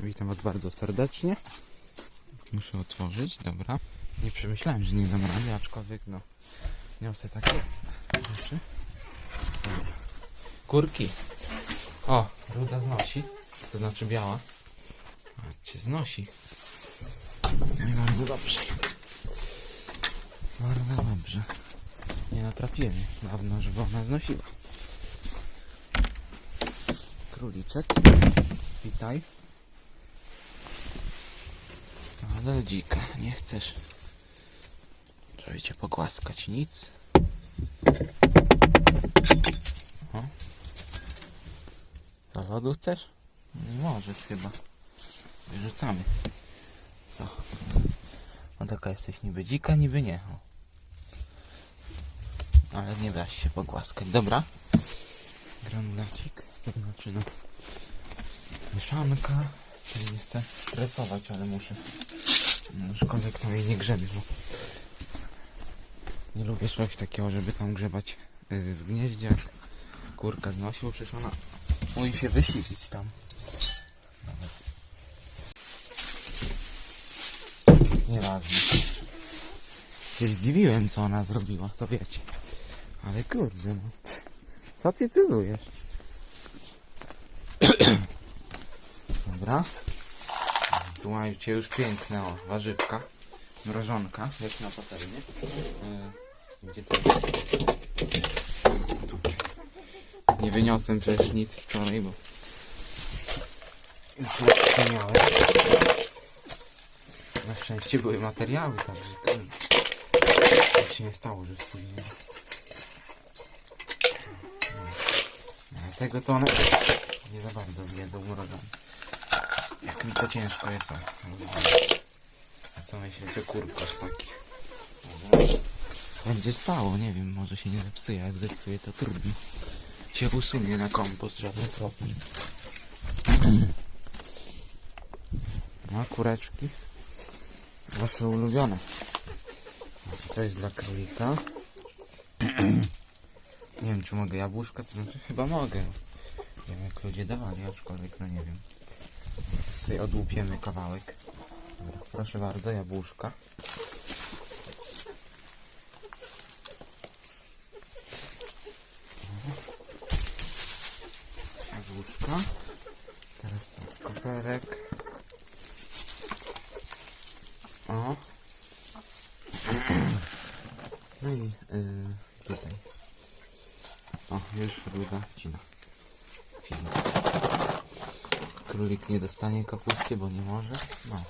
Witam Was bardzo serdecznie. Muszę otworzyć, dobra. Nie przemyślałem, że nie dam rady, aczkolwiek no niosę takie rzeczy. Kurki. O, ruda znosi, to znaczy biała. A, cię znosi. No bardzo dobrze. Bardzo dobrze. Nie natrapiłem dawno, żeby ona znosiła. Króliczek. Witaj. Ale dzika, nie chcesz. Żeby cię pogłaskać, nic. O. Co, lodu chcesz? Nie możesz chyba. Wyrzucamy. Co? No taka jesteś niby dzika, niby nie. O. Ale nie daś się pogłaskać. Dobra. Granulacik. To znaczy no. Mieszanka. Nie chcę stresować, ale muszę. Aczkolwiek tam jej nie grzebie, bo nie lubię czegoś takiego, żeby tam grzebać yy, w gnieździe, jak kurka znosi, bo przecież ona musi się wysilić tam. Nieważne. Się zdziwiłem, co ona zrobiła, to wiecie. Ale kurde, no. Co ty celujesz? Dobra. Tu macie już piękne o, warzywka. Mrożonka, jak na patelnię. Yy, gdzie to. Nie wyniosłem przecież nic wczoraj, bo już miałem. Na szczęście były materiały, także nic się nie stało, że spóźniłem. No, tego to one nie za bardzo zjedzą mrożone. Jak mi to ciężko jest. A co myślicie o kurkach takich? Będzie stało, nie wiem, może się nie zepsuje, jak zepsuje to trudno. Się usunie na kompost, żaden problem. No, kureczki. Wasze ulubione. To jest dla królika. Nie wiem, czy mogę jabłuszka, to znaczy chyba mogę. Nie wiem, jak ludzie dawali, aczkolwiek no nie wiem. Sobie odłupiemy kawałek. Dobra, proszę bardzo, jabłuszka. Jabłuszka. Teraz tak, koperek. O. No i yy, tutaj. O, już ruda wcina. Film. Królik nie dostanie kapusty, bo nie może. No.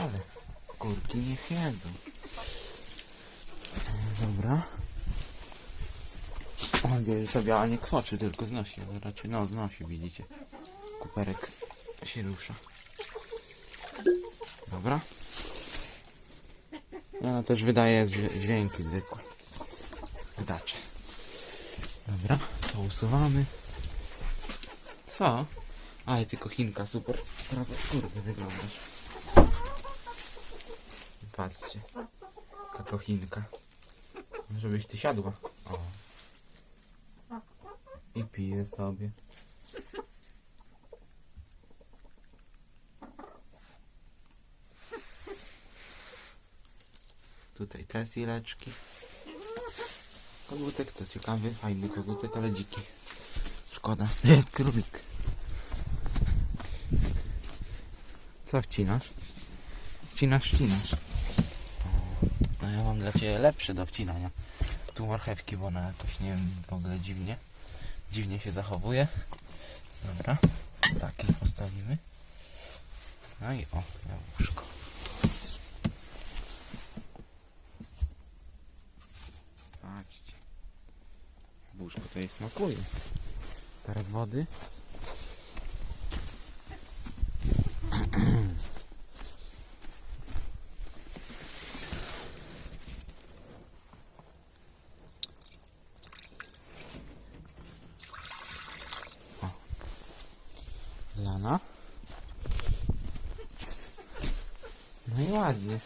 Ale kurki niech jedzą. Dobra. Mam nadzieję, że ta biała nie kwoczy, tylko znosi. Ale raczej no znosi, widzicie. Kuperek się rusza. Dobra. I ona też wydaje dźwię- dźwięki zwykłe. Wydacze. Dobra, to usuwamy. Co? Ale ty kochinka, super. Teraz kurde wyglądasz. Patrzcie. Taka kochinka. Żebyś ty siadła. O. I pije sobie. Tutaj te sileczki. Kogutek to ciekawy, fajny kogutek, ale dziki. Szkoda. Królik. Co wcinasz? Wcinasz, wcinasz. No ja mam dla Ciebie lepszy do wcinania. Tu marchewki, bo ona jakoś, nie wiem, w ogóle dziwnie. Dziwnie się zachowuje. Dobra. Taki postawimy. No i o, jabłuszko. Patrzcie. Jabłuszko to jej smakuje. Teraz wody. Lana. No i ładnie.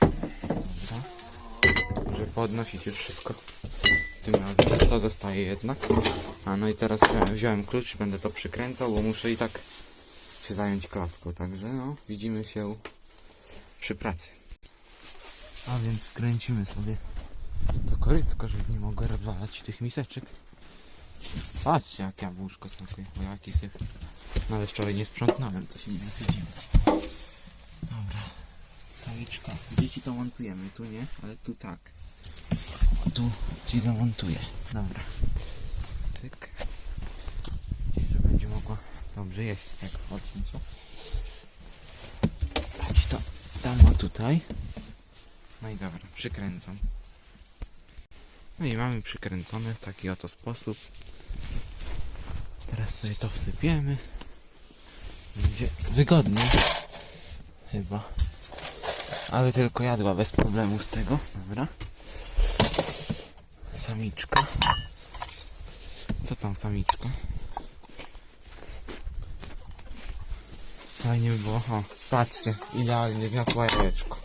Dobra. Może podnosić już wszystko. Tym razem to zostaje jednak. A no i teraz wziąłem- wziąłem klucz, będę to przykręcał, bo muszę i tak się zająć klatką, także no, widzimy się przy pracy. A więc wkręcimy sobie to korytko, żeby nie mogło rozwalać tych miseczek. Patrzcie, jak jabłuszko smakuje, bo jaki syf. No ale wczoraj nie sprzątnąłem, to się nie co dziwić. Dobra, samiczka. Dzieci to montujemy, tu nie, ale tu tak. Tu ci zamontuję. Dobra. Tyk. Gdzieś, że będzie mogła dobrze jeść, chodzi co? Chodź to dam o tutaj. No i dobra, przykręcam. No i mamy przykręcone w taki oto sposób. Teraz sobie to wsypiemy. Będzie wygodnie. Chyba. Ale tylko jadła bez problemu z tego. Dobra. Samiczka. Co tam samiczka? Fajnie by było. O, patrzcie, idealnie zniosła jajeczko.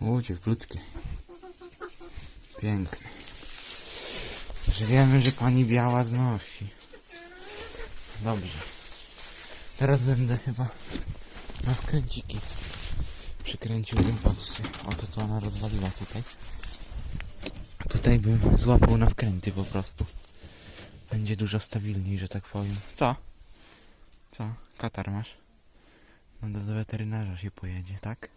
U, cieplutkie. Piękne. Że wiemy, że pani biała znosi. Dobrze. Teraz będę chyba na wkręciki przykręciłbym, patrzcie, o to co ona rozwaliła tutaj. Tutaj bym złapał na wkręty po prostu. Będzie dużo stabilniej, że tak powiem. Co? Co? Katar masz? No do, do weterynarza się pojedzie, tak?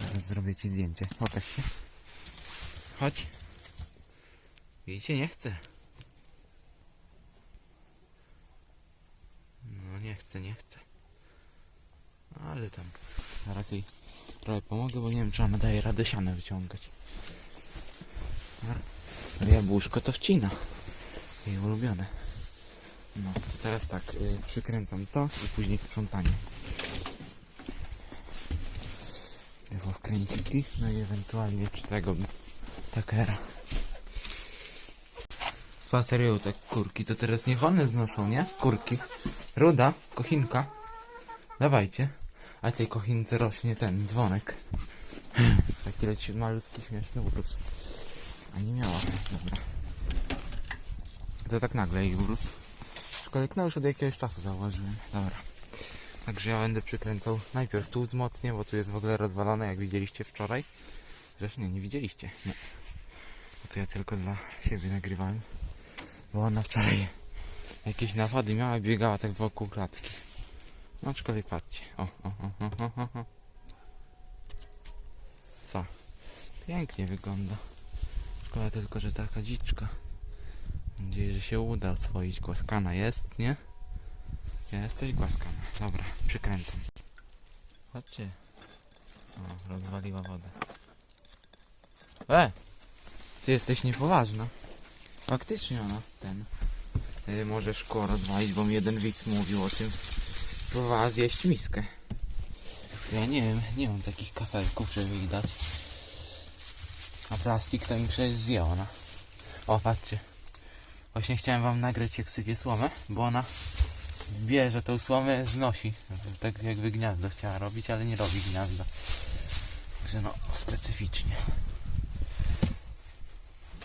Zaraz zrobię ci zdjęcie. Pokaż się. Chodź. Widzicie, nie chcę. No nie chcę, nie chcę. Ale tam. Zaraz jej trochę pomogę, bo nie wiem, czy ona daje radę sianę wyciągać. Jabłuszko to wcina. Jej ulubione. No, to teraz tak, y, przykręcam to i później sprzątanie. Tylko wkręciki, no i ewentualnie czy tego takera. Spacerują te kurki, to teraz niech one znoszą, nie? Kurki. Ruda, kochinka. Dawajcie. A tej kochince rośnie ten dzwonek. Taki leci malutki, śmieszny urósł. A nie miała. Dobra. To tak nagle ich urósł. Aczkolwiek no już od jakiegoś czasu zauważyłem. Dobra. Także ja będę przykręcał najpierw tu wzmocnię, bo tu jest w ogóle rozwalone, jak widzieliście wczoraj. Zresztą nie, nie widzieliście. Nie. Bo to ja tylko dla siebie nagrywałem. Bo ona wczoraj jakieś nawady miała biegała tak wokół klatki. No aczkolwiek patrzcie. O, o, o, o, o. Co? Pięknie wygląda. Szkoda tylko, że taka dziczka. Mam nadzieję, że się uda oswoić. Głaskana jest, nie? Jesteś głaskana. Dobra, przykręcam. Chodźcie. O, rozwaliła wodę. E! Ty jesteś niepoważna. Faktycznie ona, ten... Y, może szkło rozwalić, bo mi jeden widz mówił o tym. Próbowała zjeść miskę. Ja nie wiem, nie mam takich kafelków, żeby ich dać. A plastik to mi przecież zje ona. O, patrzcie. Właśnie chciałem wam nagrać jak sypie słomę, bo ona bierze tą słomę, znosi. Tak jakby gniazdo chciała robić, ale nie robi gniazda. Także no, specyficznie.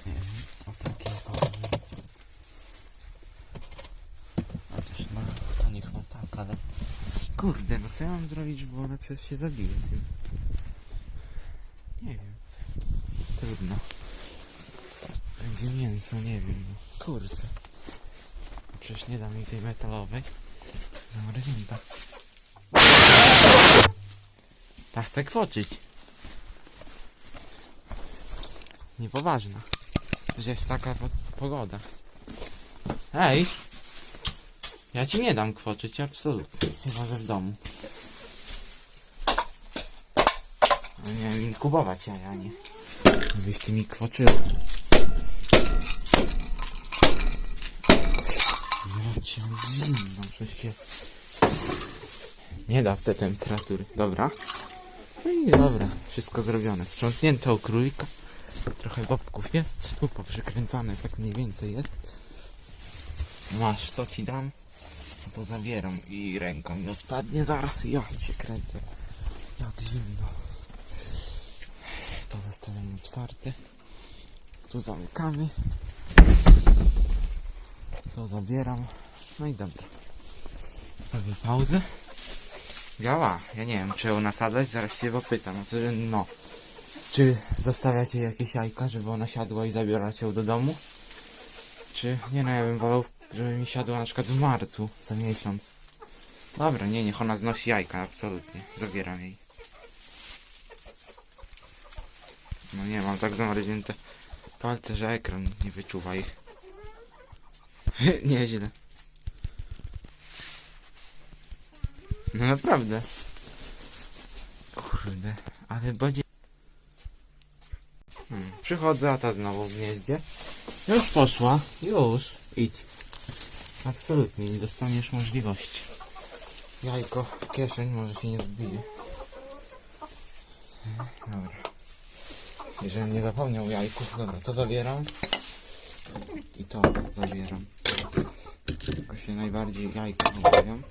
Nie wiem, o takie no, to tak, ale... Kurde, no co ja mam zrobić, bo ona przecież się zabije tym. Nie wiem. Trudno. Będzie mięso, nie wiem, no. Kurde. Przecież nie dam jej tej metalowej. Zamroźnięta. Ta chce kwoczyć. Niepoważna. Przecież jest taka po pogoda. Ej! Ja ci nie dam kwoczyć, absolutnie. Chyba, że w domu. No nie wiem, kupować jaja, nie. Żebyś ty mi kwoczyła. Ja cię zimno, przecież się nie da w te temperatury. Dobra. No i dobra, wszystko zrobione. Sprzątnięte u królika. Trochę bobków jest, tu poprzykręcane, tak mniej więcej jest. Masz, to ci dam. No to zabieram i ręką mi odpadnie zaraz i ja się kręcę. Jak zimno. To zostawiam otwarte. Tu zamykamy. To zabieram. No i dobra. Robię pauzę. Działa. Ja nie wiem, czy ją nasadzać, zaraz się popytam. Znaczy, no. Czy zostawiacie jakieś jajka, żeby ona siadła i zabieracie ją do domu? Czy nie no, ja bym wolał, żeby mi siadła na przykład w marcu, co miesiąc. Dobra, nie, niech ona znosi jajka, absolutnie. Zabieram jej. No nie, mam tak zamarznięte palce, że ekran nie wyczuwa ich. Nieźle. No naprawdę. Kurde, ale będzie... Hmm, przychodzę, a ta znowu w gnieździe. Już poszła, już. Idź. Absolutnie, nie dostaniesz możliwości. Jajko w kieszeń, może się nie zbije. Dobra. Jeżeli nie zapomniał jajków, dobra, to zabieram. I to zabieram. Tylko się najbardziej jajka obawiam.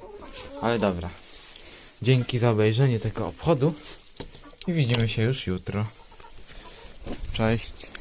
Ale dobra. Dzięki za obejrzenie tego obchodu. I widzimy się już jutro. Cześć.